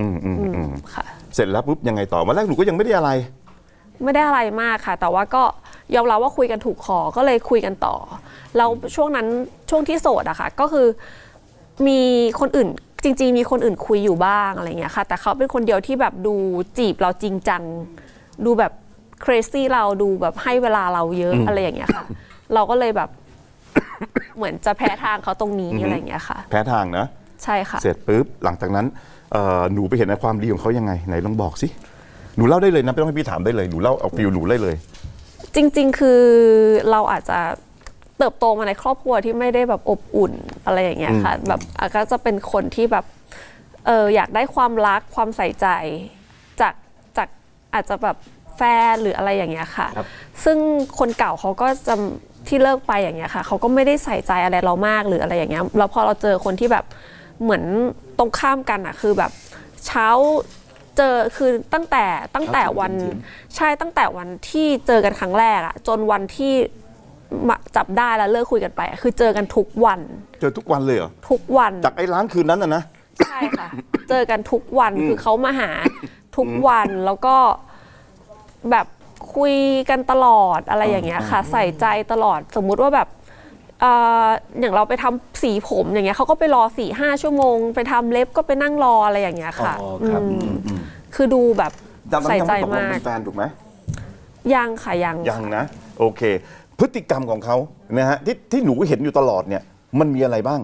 อืมอืมอือืมมค่ะ เสร็จแล้วปุ๊บยังไงต่อวันแรกหนูก็ยังไม่ได้อะไร ไม่ได้อะไรมากค่ะ แต่ว่าก็ยอมรับว่าคุยกันถูกคอก็เลยคุยกันต่อแล้วช่วงนั้นช่วงที่โสดอะค่ะ ก็คือมีคนอื่นจริง ๆ มีคนอื่นคุยอยู่บ้างอะไรเงี้ยค่ะ แต่เขาเป็นคนเดียวที่แบบดูจีบเราจริงจัง ดูแบบ crazy เราดูแบบให้เวลาเราเยอะอืมอะไรอย่างเงี้ยค่ะ เราก็เลยแบบ เหมือนจะแพ้ทางเขาตรงนี้อือฮึอะไรอย่างเงี้ยค่ะ แพ้ทางนะ ใช่ค่ะ เสร็จปุ๊บหลังจากนั้นเอ่อ หนูไปเห็นในความดีของเขายังไงไหนลองบอกสิหนูเล่าได้เลยนะไม่ต้องให้พี่ถามได้เลยหนูเล่าเอาฟิลหนูได้เลย จริง ๆ คือเราอาจจะเติบโตมาในครอบครัวที่ไม่ได้แบบอบอุ่นอะไรอย่างเงี้ยค่ะอืมแบบอาก็จะเป็นคนที่แบบเอออยากได้ความรักความใส่ใจจากจากอาจจะแบบแฟนหรืออะไรอย่างเงี้ยค่ะครับซึ่งคนเก่าเขาก็จะที่เลิกไปอย่างเงี้ยค่ะเขาก็ไม่ได้ใส่ใจอะไรเรามากหรืออะไรอย่างเงี้ยแล้วพอเราเจอคนที่แบบเหมือน ตรงข้ามกันอะคือแบบเช้าเจอคือตั้งแต่ตั้งแต่วันใช่ตั้งแต่วันที่เจอกันครั้งแรกอะจนวันที่มาจับได้แล้วเลิกคุยกันไปอะคือเจอกันทุกวัน เจอทุกวันเลยเหรอทุกวันจากไอ้ร้านคืนนั้นนะนะใช่ค่ะ เจอกันทุกวันคือเขามาหาทุกวันแล้วก็แบบคุยกันตลอดอะไรอย่างเงี้ยค่ะ ใส่ใจตลอดสมมุติว่าแบบเอ่ออย่างเราไปทำสีผมอย่างเงี้ยเขาก็ไปรอสี่ห้าชั่วโมง ไปทำเล็บก็ไปนั่งรออะไรอย่างเงี้ยค่ะอ๋อครับอืมคือดูแบบตอนนั้นใส่ยังใจไม่ตกลงมากเป็นแฟนถูกไหมยังค่ะยังยังนะ โอเค พฤติกรรมของเขานะฮะที่ที่หนูเห็นอยู่ตลอดเนี่ย มันมีอะไรบ้าง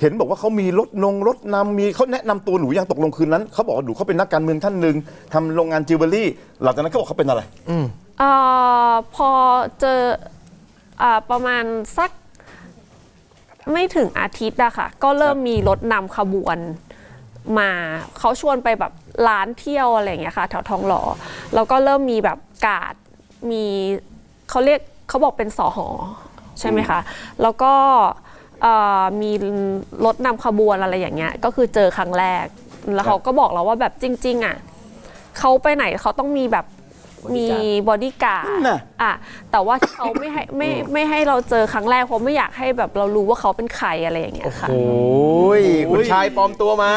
เห็นบอกว่าเขามีรถนงรถนำมีเขาแนะนำตัวหนูยังตกลงคืนนั้นเขาบอกว่าหนูเขาเป็นนักการเมืองท่านหนึ่งทำโรงงานจิวเวลรี่ หลังจากนั้นเขาบอกเขาเป็นอะไรเออพอเจออาประมาณสัก ไม่ถึงอาทิตย์อะค่ะ ก็เริ่มมีรถนำขบวนมาเขาชวนไปแบบร้านเที่ยวอะไรอย่างเงี้ยค่ะ แถวทองหล่อแล้วก็เริ่มมีแบบกาดมีเขาเรียกเขาบอกเป็นสอหอใช่ไหมคะ แล้วก็มีรถนำขบวนอะไรอย่างเงี้ย ก็คือเจอครั้งแรก แล้วเขาก็บอกเราว่าแบบจริง ๆ อะเขาไปไหนเขาต้องมีแบบ มีบอดี้การ์ดนั่นน่ะอะแต่ว่าที่เขาไม่ให้ไม่ไม่ให้เราเจอครั้งแรกเพราะไม่อยากให้แบบเรารู้ว่าเขาเป็นใครอะไรอย่างเงี้ยค่ะโอ้ยคุณชายปลอมตัวมา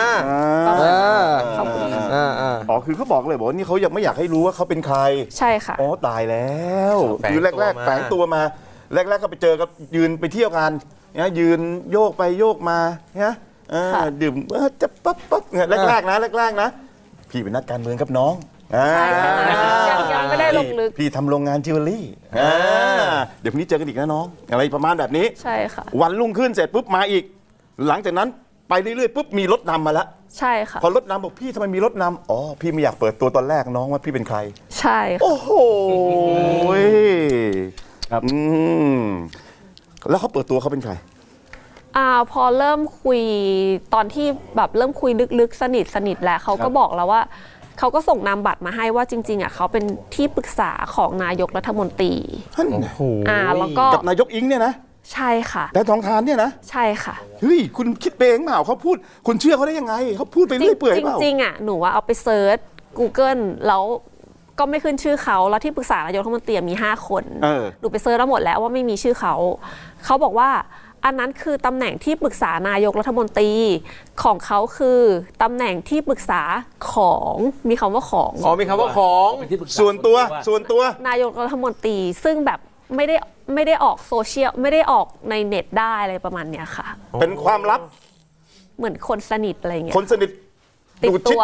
ประมาณอ่าขอบคุณค่ะอ่าอ่าอ๋อคือเขาบอกเลยบอกว่านี่เขายังไม่อยากให้รู้ว่าเขาเป็นใคร ใช่ค่ะอ๋อตายแล้วแฝงคือตัวแรกมาๆแฝงตัวมา แรก ๆ ก็ไปเจอกับยืนไปเที่ยวกันนะยืนโยกไปโยกมานะเออค่ะดื่มเออจะปั๊บปั๊บเนี่ยแรกๆนะแรกๆนะพี่เป็นนักการเมืองครับน้องอ่าใช่ค่ะยังยัง ไม่ได้ลงลึก พี่ทำโรงงานจิวเวลรี่อ่าเดี๋ยวพรุ่งนี้เจอกันอีกนะน้อง อะไรประมาณแบบนี้ ใช่ค่ะ วันรุ่งขึ้นเสร็จปุ๊บมาอีก หลังจากนั้นไปเรื่อยๆปุ๊บมีรถนำมาแล้ว ใช่ค่ะ พอรถนำบอกพี่ทำไมมีรถนำอ๋อ พี่ไม่อยากเปิดตัวตอนแรกน้องว่าพี่เป็นใคร ใช่ค่ะ โอ้โหครับ อืมแล้วเขาเปิดตัวเขาเป็นใคร อ่าพอเริ่มคุยตอนที่แบบเริ่มคุยลึกๆ สนิทสนิทแล้วเขาก็บอกแล้วว่า เขาก็ส่งนามบัตรมาให้ว่าจริง ๆอะเขาเป็นที่ปรึกษาของนายกรัฐมนตรีท่านโอ้โหอ่าแล้วก็กับนายกอิงเนี่ยนะใช่ค่ะแต่ทองทานเนี่ยนะใช่ค่ะ เฮ้ยคุณคิดไปเองเปล่าเขาพูด คุณเชื่อเขาได้ยังไงเขาพูดไปเรื่อยเปื่อยจริงเปล่า จริงๆอะหนูว่าเอาไปเซิร์ช Google แล้ว ก็ไม่ขึ้นชื่อเขาแล้วที่ปรึกษานายกรัฐมนตรีมี 5 คนเออ หนูไปเซิร์ชแล้วหมดแล้วว่าไม่มีชื่อเขา เขาบอกว่าอันนั้นคือตำแหน่งที่ปรึกษานายกรัฐมนตรีของเขาคือตำแหน่งที่ปรึกษาของมีคำว่าของ อ๋อมีคำว่าของส่วนตัวส่วนตัวนายกรัฐมนตรีซึ่งแบบไม่ได้ไม่ได้ออกโซเชียลไม่ได้ออกในเน็ตได้อะไรประมาณเนี้ยค่ะ เป็นความลับเหมือนคนสนิทอะไรเงี้ยคนสนิทติดดูดชิด ตัว